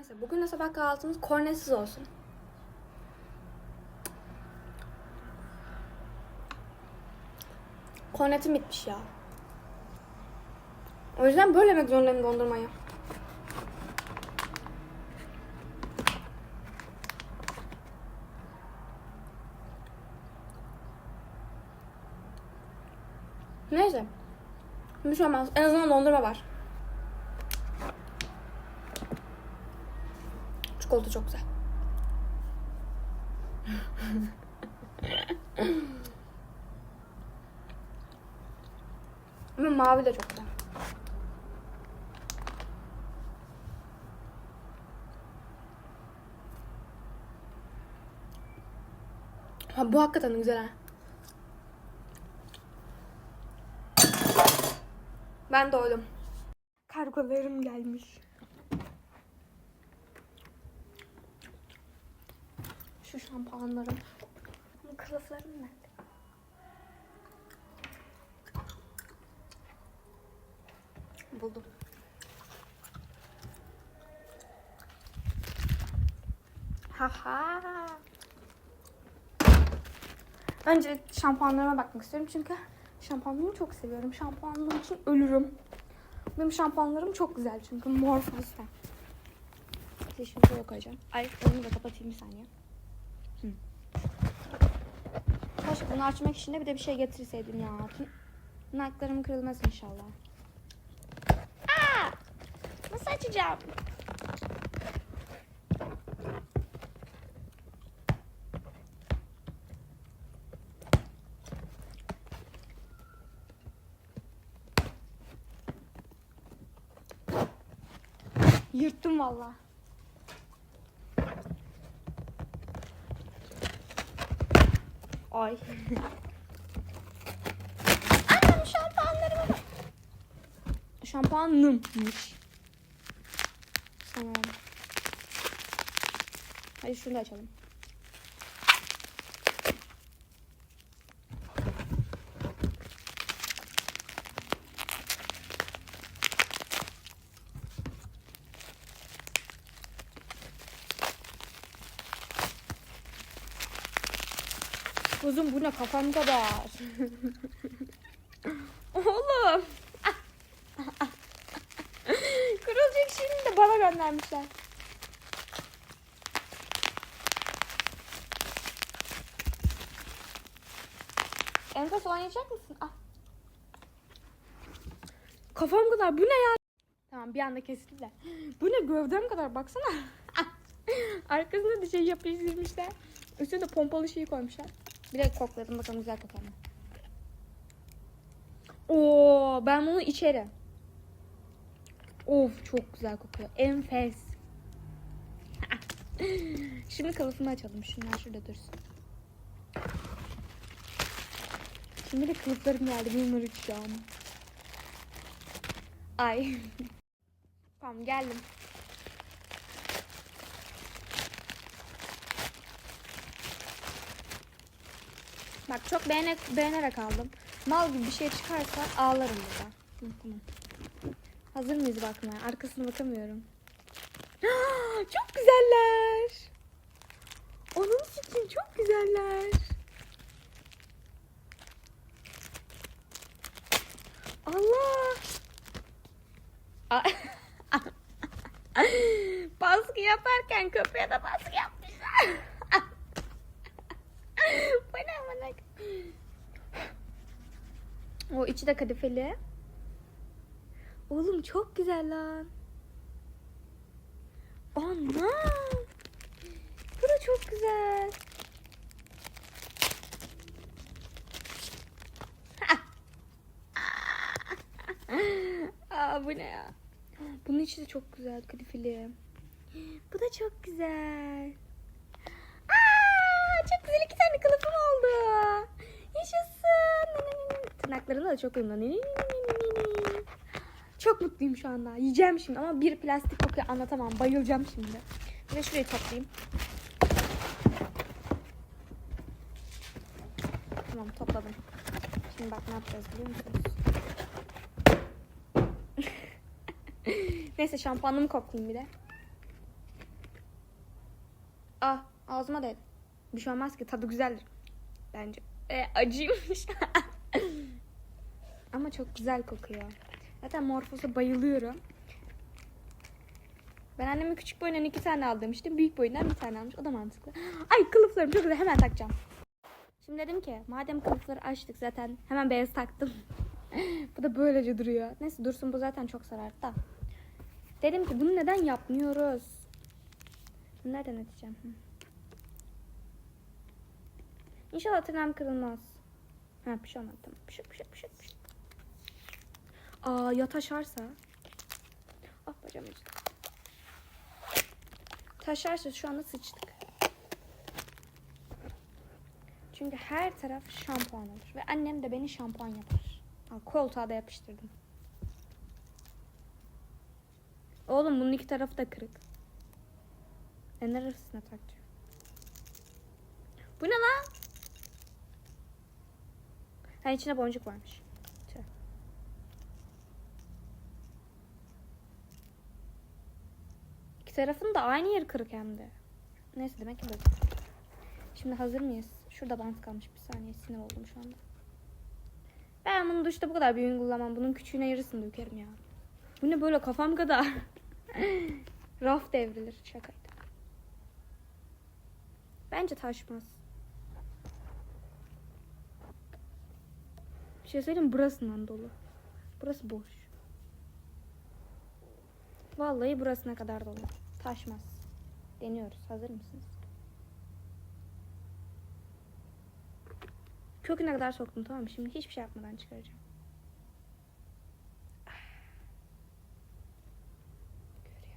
Neyse bugün de sabah kahvaltımız kornetsiz olsun. Kornetim bitmiş ya. O yüzden böyle yemek zorundayım dondurmayı. Neyse. Bir şey olmaz. En azından dondurma var. Çikolata çok güzel. Ama mavi de çok güzel. Ha, bu hakikaten güzel ha. Ben doydum. Kargolarım gelmiş. Şu şampuanlarım. Ama kılıflarım nerede? Buldum. Haha. Önce şampuanlarıma bakmak istiyorum çünkü şampuanlarımı çok seviyorum. Şampuanlarım için ölürüm. Benim şampuanlarım çok güzel çünkü Morphos'tan. İşte şimdi şuraya koyacağım. Ay onu da kapatayım bir saniye. Bunu açmak için de bir de bir şey getirseydim ya. Tırnaklarım kırılmaz inşallah. Aa! Nasıl açacağım? Yırttım valla. Ay. Annem şampuanlarıma bak. Şampuanımmış. Tamam. Hadi şunu da açalım. Kuzum bu ne kafam kadar. Oğlum. Kırılacak şimdi de bana göndermişler. Enfes oynayacak mısın? Al. Kafam kadar bu ne ya? Tamam bir anda kesildi de. Bu ne gövdem kadar baksana. Arkasında da şey yapıştırmışlar. Üstüne de pompalı şeyi koymuşlar. Bir de kokladım bakalım güzel kokar mı? Oo, ben bunu içerim. Of çok güzel kokuyor. Enfes. Şimdi kılıfını açalım. Şunlar şurada dursun. Şimdi de kılıflarım geldi. Bunları uçacağım. Ay. tamam geldim. Bak çok beğenerek, beğenerek aldım. Mal gibi bir şey çıkarsa ağlarım burada. Hazır mıyız bakmaya? Arkasına bakamıyorum. çok güzeller. Onun için çok güzeller. Allah. Baskı yaparken köpeğe de baskı yapmışlar. Bu ne amına? O içi de kadifeli. Oğlum çok güzel lan. Ana. Bu da çok güzel. Aa bu ne ya? Bunun içi de çok güzel kadifeli. Bu da çok güzel. Aa, çok güzel iki tane kılıfım oldu. Yaşasın. Tırnaklarına da çok uyumlu. Çok mutluyum şu anda. Yiyeceğim şimdi ama bir plastik kokuyu anlatamam. Bayılacağım şimdi. Ve şurayı toplayayım. Tamam topladım. Şimdi bak ne yapacağız biliyor musunuz? Neyse şampuanımı koklayayım bir de. Ah ağzıma değdi. Bir şey olmaz ki tadı güzeldir. Bence. E, acıymış. Çok güzel kokuyor. Zaten Morphos'a bayılıyorum. Ben annemin küçük boyundan iki tane aldım işte. Büyük boyundan bir tane almış. O da mantıklı. Ay kılıflarım çok güzel. Hemen takacağım. Şimdi dedim ki madem kılıfları açtık zaten hemen beyaz taktım. bu da böylece duruyor. Neyse dursun bu zaten çok sarardı da. Dedim ki bunu neden yapmıyoruz? Bunu nereden atacağım? İnşallah tırnağım kırılmaz. Ha bir şey olmadı tamam. Bir şey bir şey bir şey. Bir şey. Aa ya taşarsa? Ah bacağım acıdı. Taşarsa şu anda sıçtık. Çünkü her taraf şampuan olur. Ve annem de beni şampuan yapar. Aa, koltuğa da yapıştırdım. Oğlum bunun iki tarafı da kırık. E neresine takacağım? Bu ne lan? Ha içine boncuk varmış. İki tarafın da aynı yer kırık hem de. Neyse demek ki böyle. Şimdi hazır mıyız? Şurada bant kalmış bir saniye sinir oldum şu anda. Ben bunu duşta bu kadar büyüğünü kullanmam. Bunun küçüğüne yarısını dökerim ya. Bu ne böyle kafam kadar. Raf devrilir. Şakaydı. Bence taşmaz. Bir şey söyleyeyim burasından dolu. Burası boş. Vallahi burasına kadar dolu. Taşmaz. Deniyoruz. Hazır mısınız? Köküne kadar soktum tamam mı? Şimdi hiçbir şey yapmadan çıkaracağım. Görüyor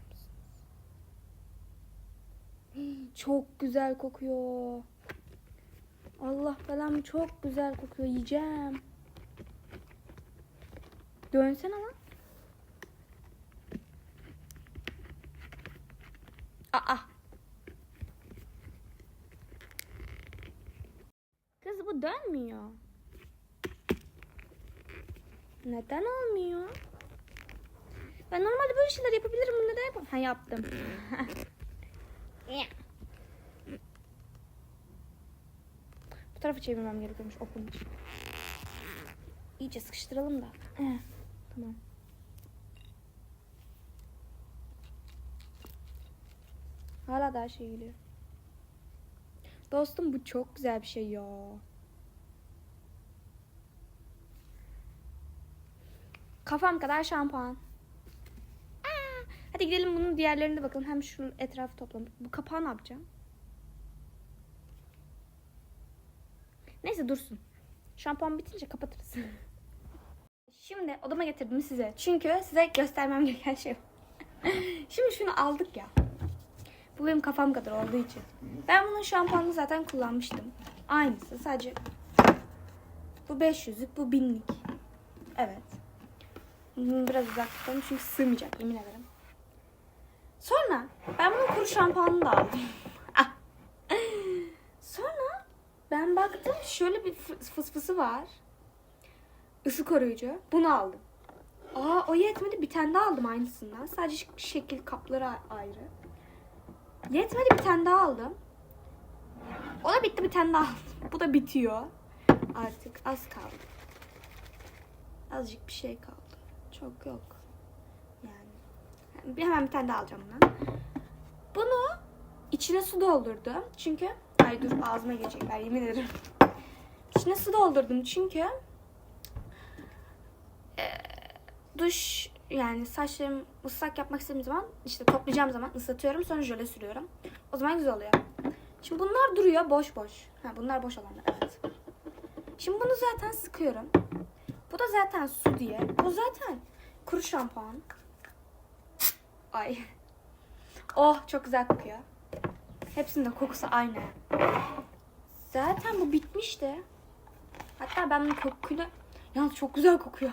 musunuz? Çok güzel kokuyor. Allah belamı çok güzel kokuyor. Yiyeceğim. Dönsene lan. Aa. Kız bu dönmüyor. Neden olmuyor? Ben normalde böyle şeyler yapabilirim. Bunu neden yapamam? Ha yaptım. Bu tarafı çevirmem gerekiyormuş okun için. İyice sıkıştıralım da. Tamam. Hala daha şey geliyor. Dostum bu çok güzel bir şey ya. Kafam kadar şampuan. Aa, hadi gidelim bunun diğerlerine bakalım. Hem şu etrafı toplam. Bu kapağı ne yapacağım? Neyse dursun. Şampuan bitince kapatırız. Şimdi odama getirdim size. Çünkü size göstermem gereken şey. Şimdi şunu aldık ya. Bu benim kafam kadar olduğu için. Ben bunun şampuanını zaten kullanmıştım. Aynısı sadece bu 500'lük bu 1000'lik. Evet. Biraz uzak çünkü sığmayacak yemin ederim. Sonra ben bunun kuru şampuanını da aldım. Ah. Sonra ben baktım şöyle bir fıs- fısfısı var. Isı koruyucu. Bunu aldım. Aa o yetmedi bir tane daha aldım aynısından. Sadece şekil kapları ayrı. Yetmedi bir tane daha aldım. O da bitti bir tane daha aldım. Bu da bitiyor. Artık az kaldı. Azıcık bir şey kaldı. Çok yok. Yani. Bir hemen bir tane daha alacağım bundan. Bunu içine su doldurdum. Çünkü ay dur ağzıma gelecekler yemin ederim. İçine su doldurdum çünkü eee, duş yani saçlarım ıslak yapmak istediğim zaman işte toplayacağım zaman ıslatıyorum sonra jöle sürüyorum. O zaman güzel oluyor. Şimdi bunlar duruyor boş boş. Ha bunlar boş olanlar evet. Şimdi bunu zaten sıkıyorum. Bu da zaten su diye. Bu zaten kuru şampuan. Ay. Oh çok güzel kokuyor. Hepsinin de kokusu aynı. Zaten bu bitmişti. Hatta ben bunun kokuyla... Yalnız çok güzel kokuyor.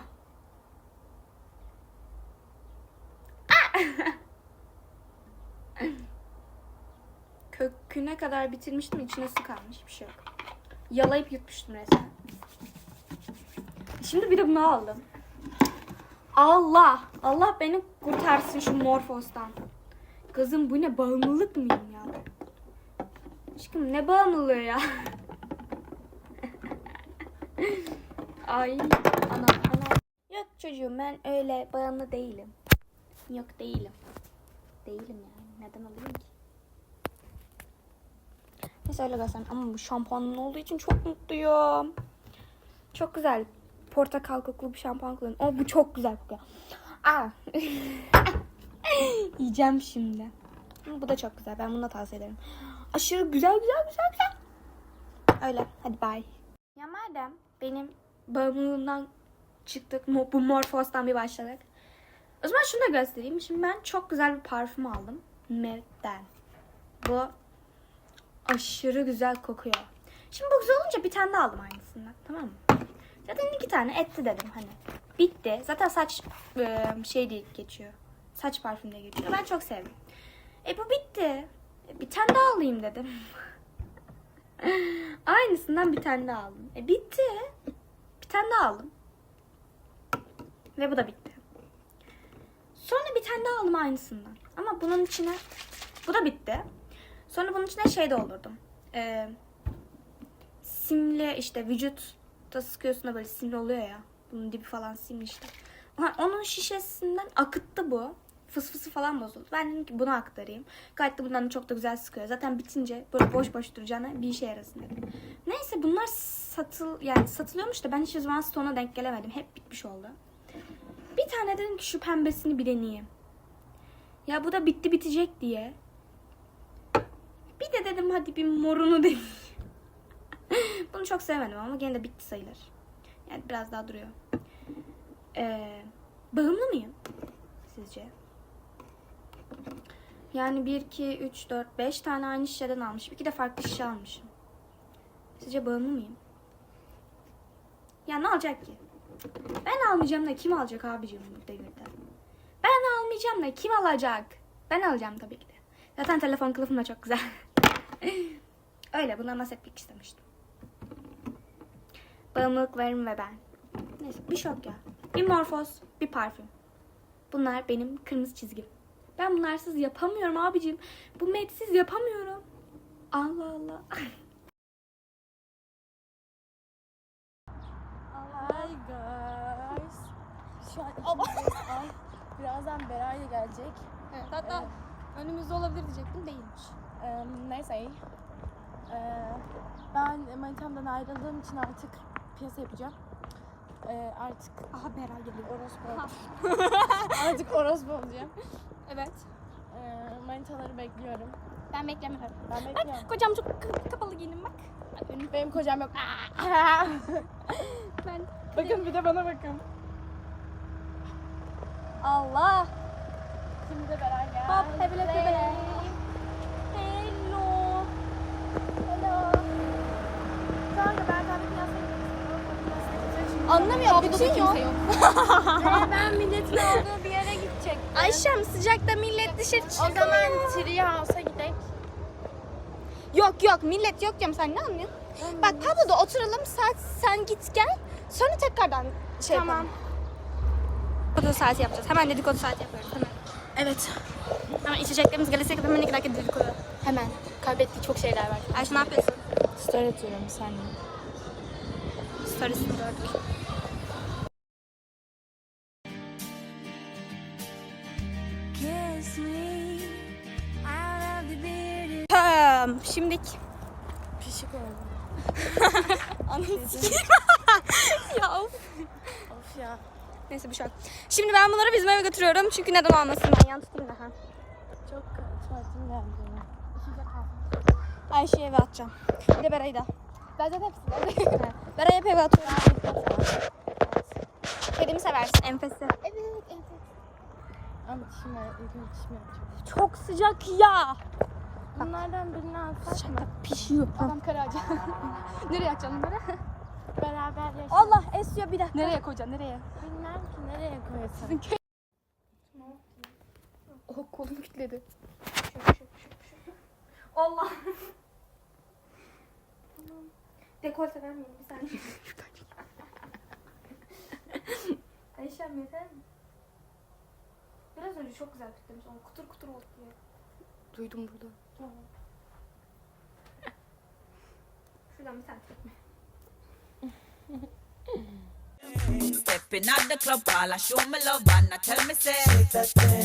Köküne kadar bitirmiştim. içine su kalmış. Bir şey yok. Yalayıp yutmuştum resmen. Şimdi bir de bunu aldım. Allah! Allah beni kurtarsın şu morfostan. Kızım bu ne bağımlılık mıyım ya? Aşkım ne bağımlılığı ya? Ay ana ana. Yok çocuğum ben öyle bağımlı değilim. Yok değilim. Değilim yani. Neden olayım ki? Neyse öyle göstereyim. Ama bu şampuanın olduğu için çok mutluyum. Çok güzel. Portakal kokulu bir şampuan kullanıyorum. Oh bu çok güzel kokuyor. Aa. Yiyeceğim şimdi. Bu da çok güzel. Ben bunu da tavsiye ederim. Aşırı güzel güzel güzel güzel. Öyle. Hadi bye. Ya madem benim bağımlılığımdan çıktık. Bu morfostan bir başladık. O zaman şunu da göstereyim. Şimdi ben çok güzel bir parfüm aldım. Mert'ten. Bu aşırı güzel kokuyor. Şimdi bu güzel olunca bir tane daha aldım aynısından. Tamam mı? Zaten iki tane etti dedim hani. Bitti. Zaten saç e, şey diye geçiyor. Saç parfüm diye geçiyor. Ben çok sevdim. E bu bitti. E, bir tane daha alayım dedim. Aynısından bir tane daha aldım. E bitti. Bir tane daha aldım. Ve bu da bitti. Sonra bir tane daha aldım aynısından. Ama bunun içine bu da bitti. Sonra bunun içine şey doldurdum. Ee, simli işte vücutta sıkıyorsun da böyle simli oluyor ya. Bunun dibi falan simli işte. Onun şişesinden akıttı bu. Fıs fısı falan bozuldu. Ben dedim ki bunu aktarayım. Gayet de bundan çok da güzel sıkıyor. Zaten bitince böyle boş boş duracağına bir işe yarasın dedim. Neyse bunlar satıl yani satılıyormuş da ben hiçbir zaman stoğuna denk gelemedim. Hep bitmiş oldu. Bir tane dedim ki şu pembesini bir deneyeyim. Ya bu da bitti bitecek diye. De dedim hadi bir morunu deneyeyim. Bunu çok sevmedim ama gene de bitti sayılır. Yani biraz daha duruyor. Ee, bağımlı mıyım? Sizce? Yani 1, 2, 3, 4, 5 tane aynı şişeden almışım. 2 de farklı şişe almışım. Sizce bağımlı mıyım? Ya ne alacak ki? Ben almayacağım da kim alacak abicim bu devirde? Ben almayacağım da kim alacak? Ben alacağım tabii ki de. Zaten telefon kılıfım da çok güzel. Öyle bundan bahsetmek istemiştim. Bağımlılıklarım ve ben. Neyse bir şok ya. Bir morfoz, bir parfüm. Bunlar benim kırmızı çizgim. Ben bunlarsız yapamıyorum abicim. Bu medsiz yapamıyorum. Allah Allah. Hi guys. Şu an Ay, birazdan Beray da gelecek. Evet, hatta önümüzde olabilir diyecektim değilmiş. Ee, neyse. Ee, ben manitamdan ayrıldığım için artık piyasa yapacağım. Ee, artık Aha Beray geliyor. orospu Artık orospu olacağım. Evet. Ee, manitaları bekliyorum. Ben beklemiyorum. Ben bekliyorum. Kocam çok ka- kapalı giyinim bak. Önüm Benim kocam yok. ben. bakın bir de bana bakın. Allah. Şimdi geldi. Hop hebele hebele. Anlamıyor. Bütün yok. ben milletin olduğu bir yere gidecek. Ayşem sıcakta millet dışarı O çıkıyor. zaman Treehouse'a gidelim. Yok yok millet yok diyorum sen ne anlıyorsun? Bak Pablo'da oturalım saat sen git gel. Sonra tekrardan şey Tamam. yapalım. Dedikodu saati yapacağız. Hemen dedikodu saati yapıyoruz hemen. Evet. Hemen içeceklerimiz gelirse hemen iki dakika dedikodu. Hemen. Kaybettiği çok şeyler var. Ayşe ne yapıyorsun? Story atıyorum saniye. Storiesini gördük. Tamam. Şimdik. Pişik oldu. Anladın ya of. Of ya. Neyse bir şey yok. Şimdi ben bunları bizim eve götürüyorum. Çünkü neden olmasın ben yan tutayım da. Ha. Çok tuvaletim geldi. Ayşe'yi eve atacağım. Bir de Beray'ı da. Ben zaten hepsini. Beray'ı hep eve atıyorum. Kedimi seversin. Enfesi. Evet, evet. Ama dişim var. İlk önce dişimi yapacağım. Çok sıcak ya. Bunlardan birini alsak mı? Sıcakta pişiyor. Adam kararca. Nereye atacaksın bunları? Beraber yaşayalım. Allah esiyor bir dakika. Nereye koyacaksın? Nereye? Bilmem ki nereye koyasın. Oh kolum kilitledi. Allah. Dekolte vermeyeyim bir saniye. Ayşem yeter mi? Biraz önce çok güzel kitlemiş ama kutur kutur oldu diye. Duydum burada. Tamam. Şuradan bir tane tekme. Stepping out the club while I show me love and I tell me say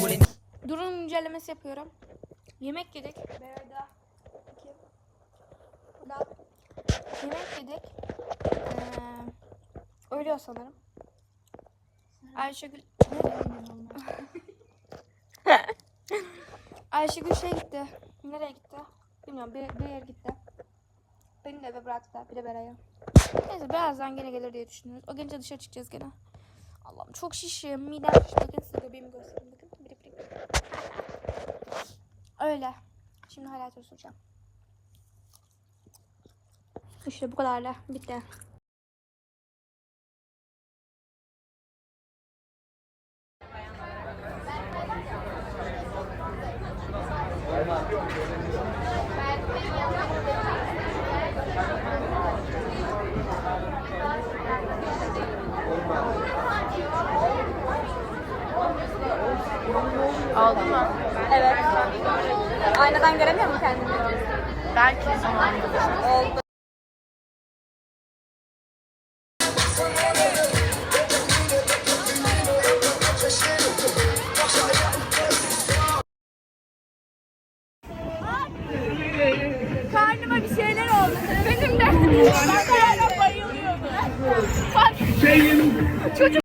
Will it Durum incelemesi yapıyorum. Yemek yedik. Berayda. iki. Burada. Yemek yedik. Ee, ölüyor sanırım. Ayşegül... Ayşegül şey gitti. Nereye gitti? Bilmiyorum bir, bir yere gitti. Beni de eve bıraktı. Bir de Beray'a. Neyse birazdan gene gelir diye düşünüyoruz. O gelince dışarı çıkacağız gene. Allah'ım çok şişim. Midem şiş. Bakın size göbeğimi göstereyim. Bakın. Öyle. Şimdi hayat soracağım. İşte bu kadarla. Bitti. Oldu mu? Evet. Aynadan göremiyor mu kendini? Belki zamanında. Oldu.